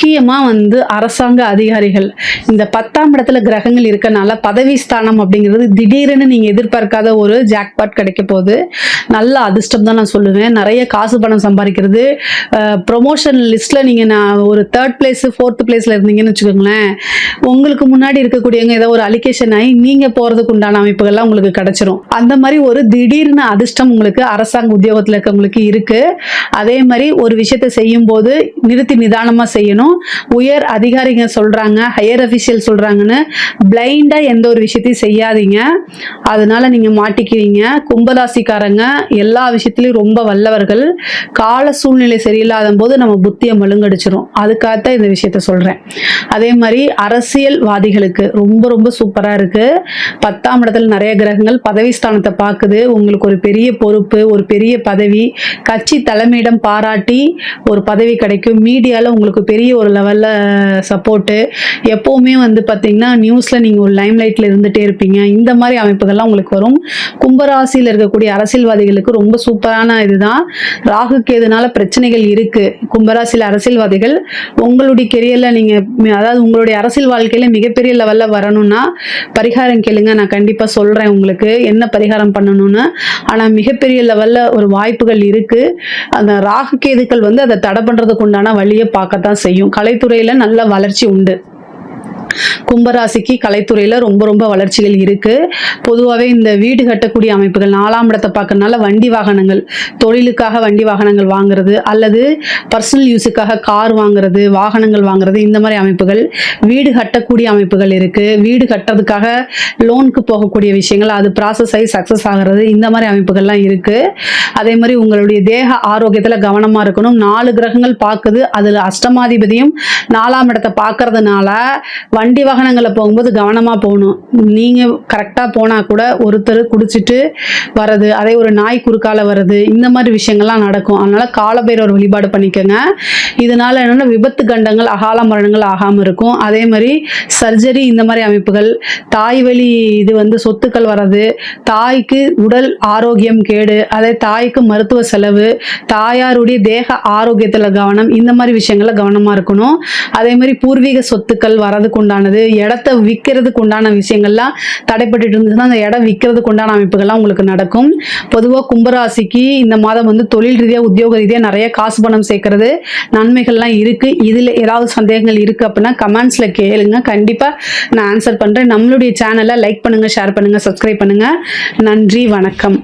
முக்கியமாக வந்து அரசாங்க அதிகாரிகள் இந்த பத்தாம் இடத்துல கிரகங்கள் இருக்கனால பதவி ஸ்தானம் அப்படிங்கிறது திடீர்னு நீங்கள் எதிர்பார்க்காத ஒரு ஜாக்பாட் கிடைக்க போகுது. நல்ல அதிர்ஷ்டம் தான் நான் சொல்லுவேன். நிறைய காசு பணம் சம்பாதிக்கிறது. ப்ரொமோஷன் லிஸ்ட்டில் நீங்கள் நான் ஒரு தேர்ட் பிளேஸு ஃபோர்த்து பிளேஸில் இருந்தீங்கன்னு வச்சுக்கோங்களேன் உங்களுக்கு முன்னாடி இருக்கக்கூடியவங்க ஏதோ ஒரு அலிகேஷன் ஆகி நீங்கள் போகிறதுக்கு உண்டான அமைப்புகள்லாம் உங்களுக்கு கிடைச்சிரும். அந்த மாதிரி ஒரு திடீர்னு அதிர்ஷ்டம் உங்களுக்கு அரசாங்க உத்தியோகத்தில் இருக்கவங்களுக்கு இருக்குது அதே மாதிரி ஒரு விஷயத்தை செய்யும்போது நிறுத்தி நிதானமாக செய்யணும். உயர் அதிகாரிங்க சொல்கிறாங்க ஹையர் அஃபிஷியல் சொல்கிறாங்கன்னு பிளைண்டாக எந்த ஒரு விஷயத்தையும் செய்யாதீங்க. அதனால நீங்கள் மாட்டிக்குவீங்க கும்பராசிக்காரங்க எல்லா விஷயத்துலையும் ரொம்ப வல்லவர்கள். கால சூழ்நிலை சரியில்லாத போது நம்ம புத்தியை மழுங்கடிச்சிரும். அதுக்காகத்தான் இந்த விஷயத்த சொல்கிறேன் அதே மாதிரி அரசியல்வாதிகளுக்கு ரொம்ப ரொம்ப சூப்பராக இருக்குது பத்தாம் இடத்துல நிறைய கிரகங்கள் பதவி ஸ்தானத்தை பார்க்குது. உங்களுக்கு ஒரு பெரிய பொறுப்பு ஒரு பெரிய பதவி. கட்சி தலைமையிடம் பாராட்டி ஒரு பதவி கிடைக்கும். மீடியாவில் உங்களுக்கு பெரிய ஒரு லெவலில் சப்போர்ட்டு எப்போவுமே வந்து பார்த்தீங்கன்னா நியூஸில் நீங்கள் ஒரு லைம் லைட்டில் இருந்துகிட்டே இருப்பீங்க. இந்த மாதிரி அமைப்புகள்லாம் உங்களுக்கு வரும். கும்பராசியில் இருக்கக்கூடிய அரசியல்வாதிகளுக்கு ரொம்ப சூப்பரான இதுதான். ராகு கேதுனால பிரச்சனைகள் இருக்குது கும்பராசியில் அரசியல்வாதிகள் உங்களுடைய கெரியரில் நீங்கள் அதாவது உங்களுடைய அரசியல் வாழ்க்கையில் மிகப்பெரிய லெவலில் வரணும்னா பரிகாரம் கேளுங்க. நான் கண்டிப்பாக சொல்கிறேன் உங்களுக்கு. என்ன பரிகாரம் பண்ணணும்னு. ஆனால் மிகப்பெரிய லெவலில் ஒரு வாய்ப்புகள் இருக்குது அந்த ராகு கேதுக்கள் வந்து அதை தடை பண்ணுறதுக்கு உண்டான வழியை பார்க்கத்தான் செய்யும். கலைத்துறையில் நல்ல வளர்ச்சி உண்டு. கும்பராசிக்கு கலைத்துறையில் ரொம்ப ரொம்ப வளர்ச்சிகள் இருக்குது பொதுவாகவே இந்த வீடு கட்டக்கூடிய அமைப்புகள் நாலாம் இடத்தை பார்க்கறதுனால வண்டி வாகனங்கள் தொழிலுக்காக வண்டி வாகனங்கள் வாங்குறது அல்லது பர்சனல் யூஸுக்காக கார் வாங்குறது வாகனங்கள் வாங்குறது இந்த மாதிரி அமைப்புகள் வீடு கட்டக்கூடிய அமைப்புகள் இருக்குது வீடு கட்டுறதுக்காக லோனுக்கு போகக்கூடிய விஷயங்கள் அது ப்ராசஸ் ஆகி சக்ஸஸ் ஆகிறது இந்த மாதிரி அமைப்புகள்லாம் இருக்குது அதே மாதிரி உங்களுடைய தேக ஆரோக்கியத்தில் கவனமாக இருக்கணும். நாலு கிரகங்கள் பார்க்குது. அதில் அஷ்டமாதிபதியும் நாலாம் இடத்தை பார்க்கறதுனால வண்டி வாகனங்களில் போகும்போது கவனமாக போகணும். நீங்கள் கரெக்டாக போனால் கூட ஒருத்தர் குடிச்சிட்டு வர்றது அதே ஒரு நாய் குறுக்கால வர்றது இந்த மாதிரி விஷயங்கள்லாம் நடக்கும். அதனால் காலபைரவர் வழிபாடு பண்ணிக்கோங்க. இதனால என்னென்னா விபத்து கண்டங்கள் அகால மரணங்கள் ஆகாமல் இருக்கும். அதே மாதிரி சர்ஜரி இந்த மாதிரி அமைப்புகள் தாய் வழி இது வந்து சொத்துக்கள் வர்றது தாய்க்கு உடல் ஆரோக்கியம் கேடு அதே தாய்க்கு மருத்துவ செலவு தாயாருடைய தேக ஆரோக்கியத்தில் கவனம் இந்த மாதிரி விஷயங்களில் கவனமாக இருக்கணும். அதே மாதிரி பூர்வீக சொத்துக்கள் வரதுக்கு உண்டானது இடத்த விற்கிறதுக்கு உண்டான விஷயங்கள்லாம் தடைப்பட்டுட்டு இருந்துச்சுன்னா அந்த இடம் விற்கிறதுக்கு உண்டான அமைப்புகள்லாம் உங்களுக்கு நடக்கும். பொதுவாக கும்பராசிக்கு இந்த மாதம் வந்து தொழில் ரீதியாக உத்தியோக ரீதியாக நிறைய காசு பணம் சேர்க்கறது நன்மைகள்லாம் இருக்குது இதில் ஏதாவது சந்தேகங்கள் இருக்குது அப்படின்னா கமெண்ட்ஸில் கேளுங்க. கண்டிப்பாக நான் ஆன்சர் பண்ணுறேன் நம்மளுடைய சேனலை லைக் பண்ணுங்கள் ஷேர் பண்ணுங்கள் சப்ஸ்கிரைப் பண்ணுங்கள் நன்றி வணக்கம்.